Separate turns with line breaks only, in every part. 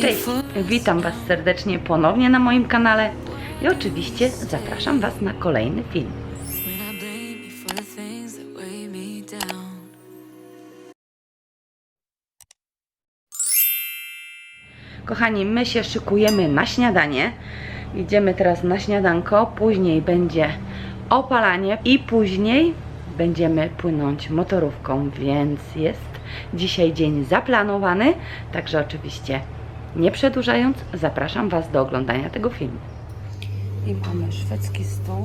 Cześć, witam Was serdecznie ponownie na moim kanale i oczywiście zapraszam Was na kolejny film. Kochani, my się szykujemy na śniadanie. Idziemy teraz na śniadanko, później będzie opalanie i później będziemy płynąć motorówką, więc jest dzisiaj dzień zaplanowany. Także oczywiście nie przedłużając, zapraszam Was do oglądania tego filmu. I mamy szwedzki stół.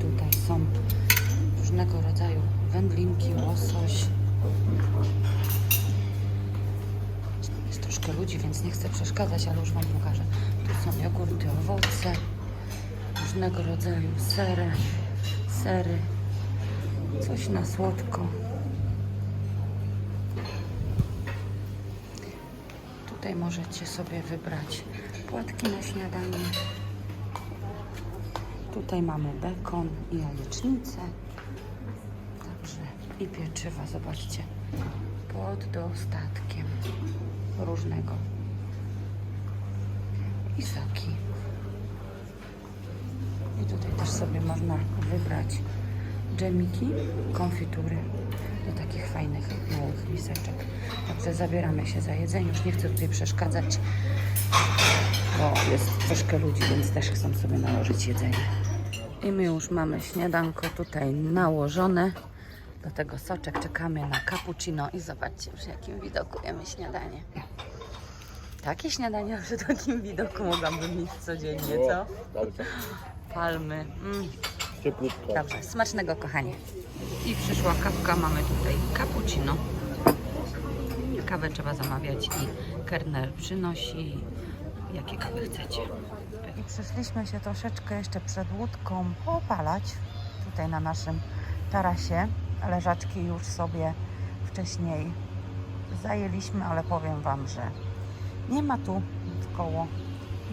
Tutaj są różnego rodzaju wędlinki, łosoś, Jest troszkę ludzi, więc nie chcę przeszkadzać, ale już Wam pokażę. Tu są jogurty, owoce, różnego rodzaju sery, sery, coś na słodko. Tutaj możecie sobie wybrać płatki na śniadanie. Tutaj mamy bekon i jajecznicę. Także i pieczywa, zobaczcie, pod dostatkiem różnego. I soki. I tutaj też sobie można wybrać dżemiki, konfitury do takich fajnych, małych miseczek. Także zabieramy się za jedzenie. Już nie chcę tutaj przeszkadzać, bo jest troszkę ludzi, więc też chcą sobie nałożyć jedzenie. I my już mamy śniadanko tutaj nałożone. Do tego soczek czekamy na cappuccino i zobaczcie przy jakim widoku jemy śniadanie. Takie śniadania przy takim widoku mogłabym mieć codziennie, co? Palmy. Mm.
Cieplutko.
Dobrze, smacznego kochanie. I przyszła kawka, mamy tutaj cappuccino. Kawę trzeba zamawiać i kerner przynosi jakie kawy chcecie. I przyszliśmy się troszeczkę jeszcze przed łódką poopalać. Tutaj na naszym tarasie. Leżaczki już sobie wcześniej zajęliśmy, ale powiem Wam, że nie ma tu koło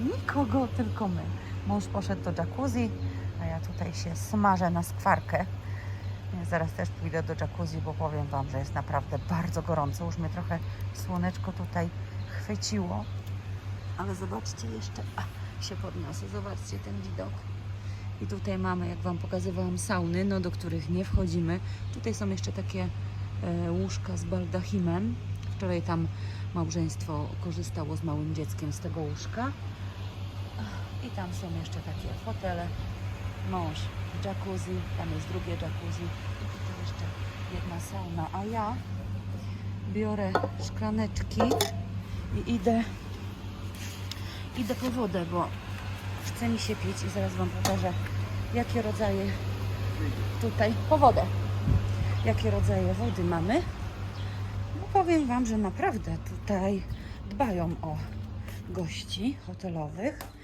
nikogo, tylko my. Mąż poszedł do jacuzzi, ja tutaj się smażę na skwarkę. Zaraz też pójdę do jacuzzi, bo powiem Wam, że jest naprawdę bardzo gorąco. Już mnie trochę słoneczko tutaj chwyciło. Ale zobaczcie jeszcze, a, się podniosę, zobaczcie ten widok. I tutaj mamy, jak Wam pokazywałam, sauny, no do których nie wchodzimy. Tutaj są jeszcze takie e, łóżka z baldachimem. Wczoraj tam małżeństwo korzystało z małym dzieckiem z tego łóżka. I tam są jeszcze takie fotele. Mąż jacuzzi, tam jest drugie jacuzzi. I tutaj jeszcze jedna sauna. A ja biorę szklaneczki i idę, idę po wodę, bo chce mi się pić i zaraz Wam pokażę, jakie rodzaje tutaj, po wodę, jakie rodzaje wody mamy. No powiem Wam, że naprawdę tutaj dbają o gości hotelowych.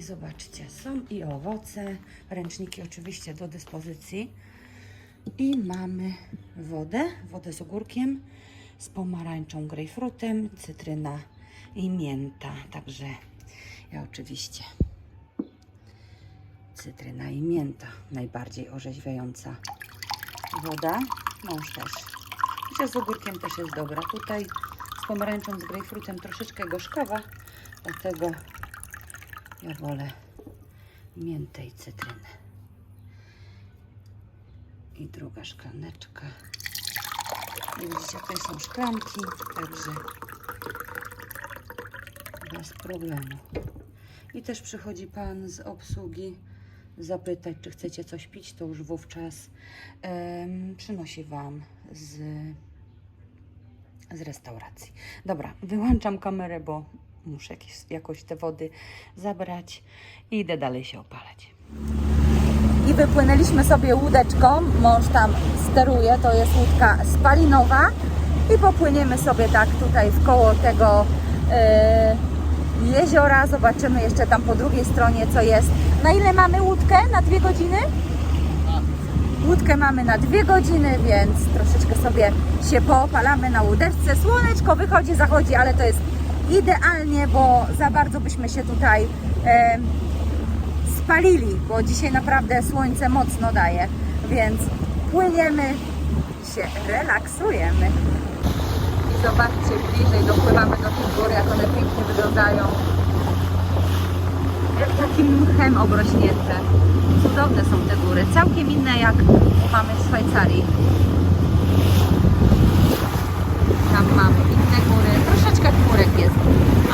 I zobaczcie, są i owoce, ręczniki oczywiście do dyspozycji. I mamy wodę, wodę z ogórkiem, z pomarańczą, grejpfrutem, cytryna i mięta. Także ja oczywiście cytryna i mięta, najbardziej orzeźwiająca woda. Mąż też. Myślę, z ogórkiem też jest dobra. Tutaj z pomarańczą, z grejpfrutem troszeczkę gorzkawa, dlatego ja wolę miętę i cytrynę. I druga szklaneczka. I widzicie, tutaj są szklanki, także bez problemu. I też przychodzi pan z obsługi zapytać, czy chcecie coś pić, to już wówczas em, przynosi wam z, z restauracji. Dobra, wyłączam kamerę, bo muszę jakieś, jakoś te wody zabrać i idę dalej się opalać. I wypłynęliśmy sobie łódeczką, mąż tam steruje, to jest łódka spalinowa i popłyniemy sobie tak tutaj w koło tego e, jeziora, zobaczymy jeszcze tam po drugiej stronie co jest. Na ile mamy łódkę? Na dwie godziny? Łódkę mamy na dwie godziny, więc troszeczkę sobie się poopalamy na łódeczce. Słoneczko wychodzi, zachodzi, ale to jest idealnie, bo za bardzo byśmy się tutaj e, spalili, bo dzisiaj naprawdę słońce mocno daje, więc płyniemy, się relaksujemy. zobaczcie bliżej, dopływamy do tych gór, jak one pięknie wyglądają. Takim mchem obrośnięte. Cudowne są te góry, całkiem inne jak mamy w Szwajcarii. Tam mamy inne góry, chmurek jest,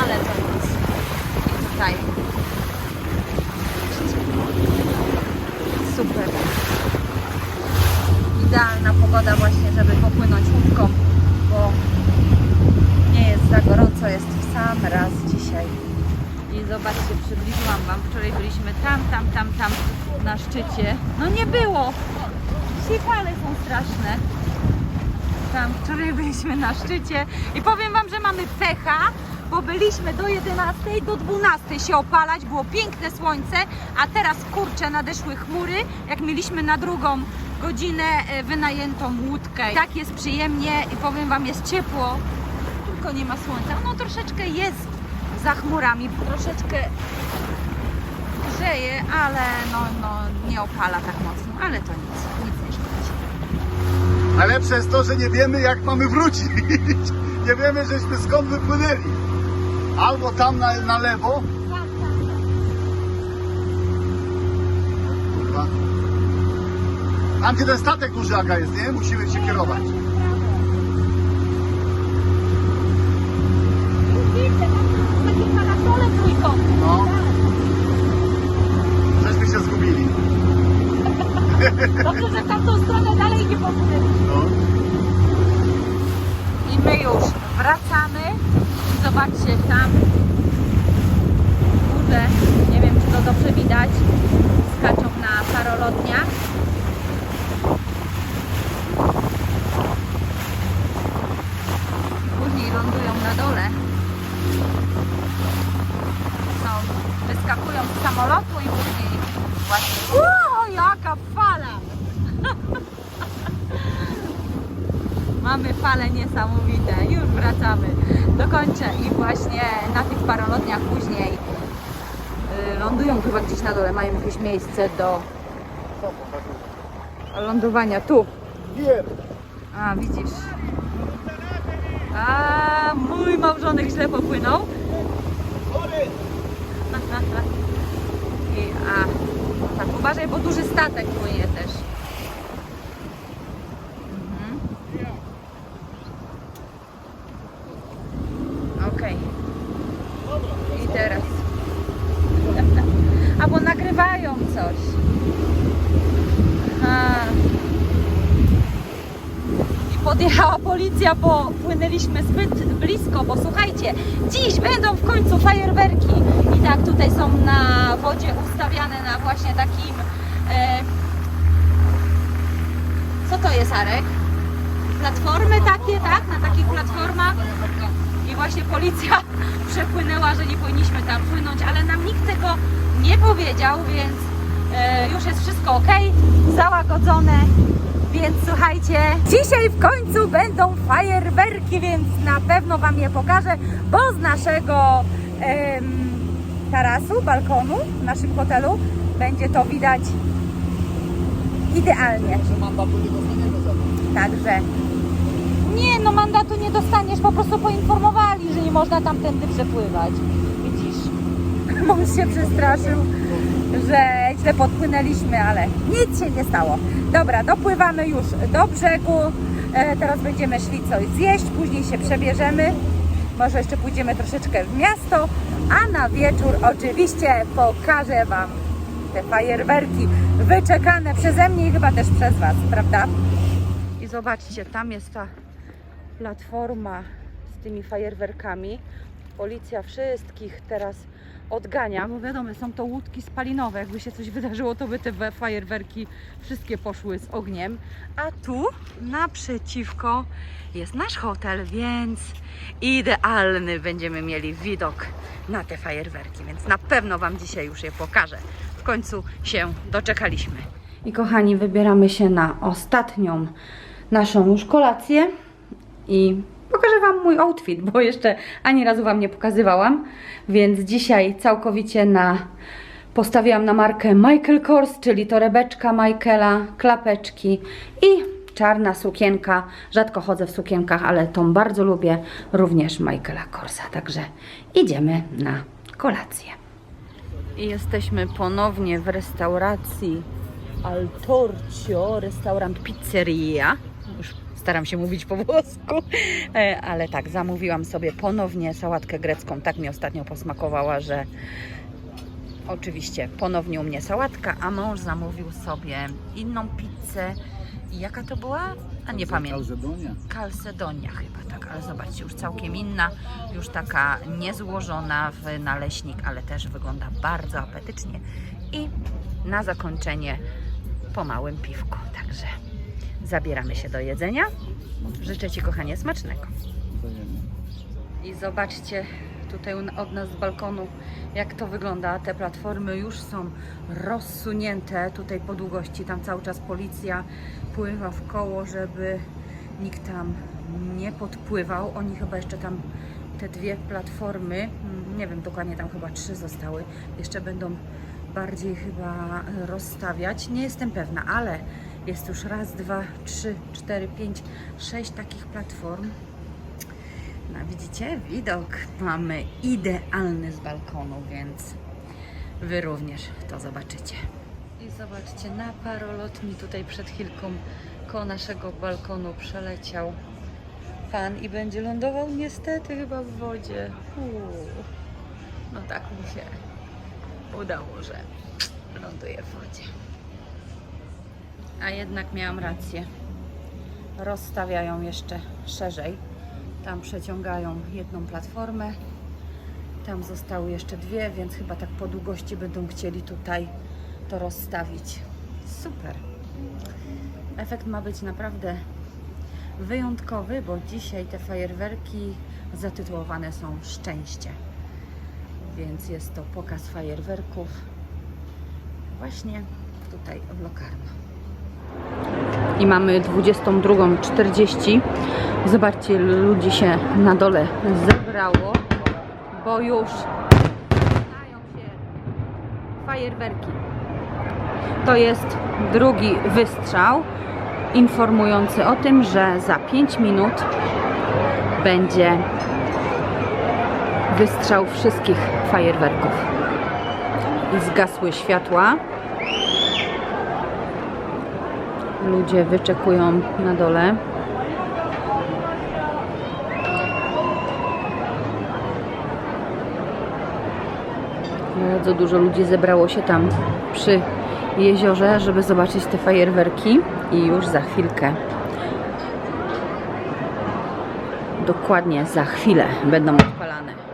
ale to nic. I tutaj. Super. Idealna pogoda właśnie, żeby popłynąć łódką, bo nie jest za gorąco, jest w sam raz dzisiaj. I zobaczcie, przybliżyłam Wam, wczoraj byliśmy tam, tam, tam, tam na szczycie. No nie było! Dzisiaj są straszne. Tam wczoraj byliśmy na szczycie i powiem Wam, że mamy pecha, bo byliśmy do 11, do 12 się opalać, było piękne słońce, a teraz kurczę nadeszły chmury, jak mieliśmy na drugą godzinę e, wynajętą łódkę. Tak jest przyjemnie i powiem Wam, jest ciepło, tylko nie ma słońca. No troszeczkę jest za chmurami, troszeczkę grzeje, ale no, no nie opala tak mocno, ale to nic, nic
Najlepsze jest to, że nie wiemy jak mamy wrócić. Nie wiemy, żeśmy skąd wypłynęli. Albo tam na, na lewo. Tam gdzie ten statek duży jest, nie? Musimy się kierować. No. Żeśmy się zgubili.
Dobrze, że tamtą stronę dalej nie popłynęli.
My już wracamy. Zobaczcie tam górze, nie wiem czy to dobrze widać, skaczą na parolotniach. Później lądują na dole. Są, wyskakują z samolotu i później właśnie... O, jaka fala! Mamy fale niesamowite. Już wracamy. Dokończę i właśnie na tych parolotniach później y, lądują chyba gdzieś na dole. Mają jakieś miejsce do lądowania. Tu. A, widzisz. A, mój małżonek źle popłynął. I, a, tak, uważaj, bo duży statek płynie też. Mhm. Okej. I teraz. A bo nagrywają coś. Aha. I policja, bo płynęliśmy zbyt blisko, bo słuchajcie, dziś będą w końcu fajerwerki. I tak tutaj są na wodzie ustawiane na właśnie takim. E, co to jest, Arek? Platformy takie, tak? Na takich platformach. I właśnie policja przepłynęła, że nie powinniśmy tam płynąć, ale nam nikt tego nie powiedział, więc e, już jest wszystko ok, załagodzone. Więc słuchajcie, dzisiaj w końcu będą fajerwerki, więc na pewno Wam je pokażę, bo z naszego em, tarasu, balkonu w naszym hotelu będzie to widać idealnie. Także nie, no mandatu nie dostaniesz, po prostu poinformowali, że nie można tamtędy przepływać. Widzisz? Mąż się przestraszył, że źle podpłynęliśmy, ale nic się nie stało. Dobra, dopływamy już do brzegu. E, teraz będziemy szli coś zjeść, później się przebierzemy. Może jeszcze pójdziemy troszeczkę w miasto, a na wieczór oczywiście pokażę Wam te fajerwerki wyczekane przeze mnie i chyba też przez Was, prawda? I zobaczcie, tam jest ta platforma z tymi fajerwerkami. Policja wszystkich teraz odgania, bo wiadomo, są to łódki spalinowe. Jakby się coś wydarzyło, to by te we- fajerwerki wszystkie poszły z ogniem. A tu naprzeciwko jest nasz hotel, więc idealny będziemy mieli widok na te fajerwerki, więc na pewno Wam dzisiaj już je pokażę. W końcu się doczekaliśmy. I kochani, wybieramy się na ostatnią naszą już kolację i pokażę Wam mój outfit, bo jeszcze ani razu Wam nie pokazywałam, więc dzisiaj całkowicie na postawiłam na markę Michael Kors, czyli torebeczka Michaela, klapeczki i czarna sukienka. Rzadko chodzę w sukienkach, ale tą bardzo lubię. Również Michaela Korsa. Także idziemy na kolację. Jesteśmy ponownie w restauracji Al Torcio, restaurant pizzeria. Staram się mówić po włosku, E, ale tak, zamówiłam sobie ponownie sałatkę grecką. Tak mi ostatnio posmakowała, że oczywiście ponownie u mnie sałatka, a mąż zamówił sobie inną pizzę. I jaka to była? A nie pamiętam.
Kalzedonia.
Calcedonia chyba tak, ale zobaczcie, już całkiem inna, już taka niezłożona w naleśnik, ale też wygląda bardzo apetycznie. I na zakończenie po małym piwku, także zabieramy się do jedzenia. Życzę Ci kochanie smacznego. I zobaczcie tutaj od nas z balkonu, jak to wygląda. Te platformy już są rozsunięte tutaj po długości. Tam cały czas policja pływa w koło, żeby nikt tam nie podpływał. Oni chyba jeszcze tam te dwie platformy, mm, nie wiem dokładnie, tam chyba trzy zostały, jeszcze będą bardziej chyba rozstawiać. Nie jestem pewna, ale jest już raz, dwa, trzy, cztery, pięć, sześć takich platform. No widzicie, widok mamy idealny z balkonu, więc Wy również to zobaczycie. I zobaczcie, na parolot mi tutaj przed chwilką koło naszego balkonu przeleciał pan i będzie lądował niestety chyba w wodzie. Uuu. No tak mu się udało, że ląduje w wodzie. A jednak miałam rację. Rozstawiają jeszcze szerzej. Tam przeciągają jedną platformę. Tam zostały jeszcze dwie, więc chyba tak po długości będą chcieli tutaj to rozstawić. Super. Efekt ma być naprawdę wyjątkowy, bo dzisiaj te fajerwerki zatytułowane są Szczęście. Więc jest to pokaz fajerwerków właśnie tutaj w Locarno. I mamy 22.40. Zobaczcie, ludzi się na dole zebrało, bo już zaczynają się fajerwerki. To jest drugi wystrzał informujący o tym, że za 5 minut będzie wystrzał wszystkich fajerwerków. I zgasły światła. Ludzie wyczekują na dole. Bardzo dużo ludzi zebrało się tam przy jeziorze, żeby zobaczyć te fajerwerki i już za chwilkę, dokładnie za chwilę będą odpalane.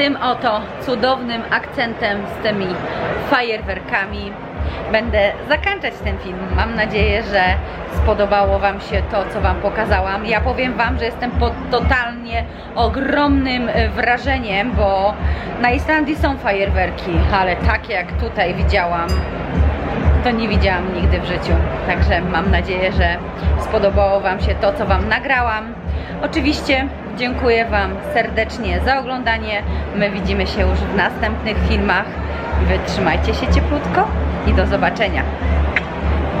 Tym oto cudownym akcentem z tymi fajerwerkami będę zakończać ten film. Mam nadzieję, że spodobało Wam się to, co Wam pokazałam. Ja powiem Wam, że jestem pod totalnie ogromnym e, wrażeniem, bo na Islandii są fajerwerki, ale takie jak tutaj widziałam, to nie widziałam nigdy w życiu. Także mam nadzieję, że spodobało Wam się to, co Wam nagrałam. Oczywiście dziękuję Wam serdecznie za oglądanie. My widzimy się już w następnych filmach. Wytrzymajcie się cieplutko i do zobaczenia.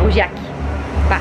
Buziaki. Pa!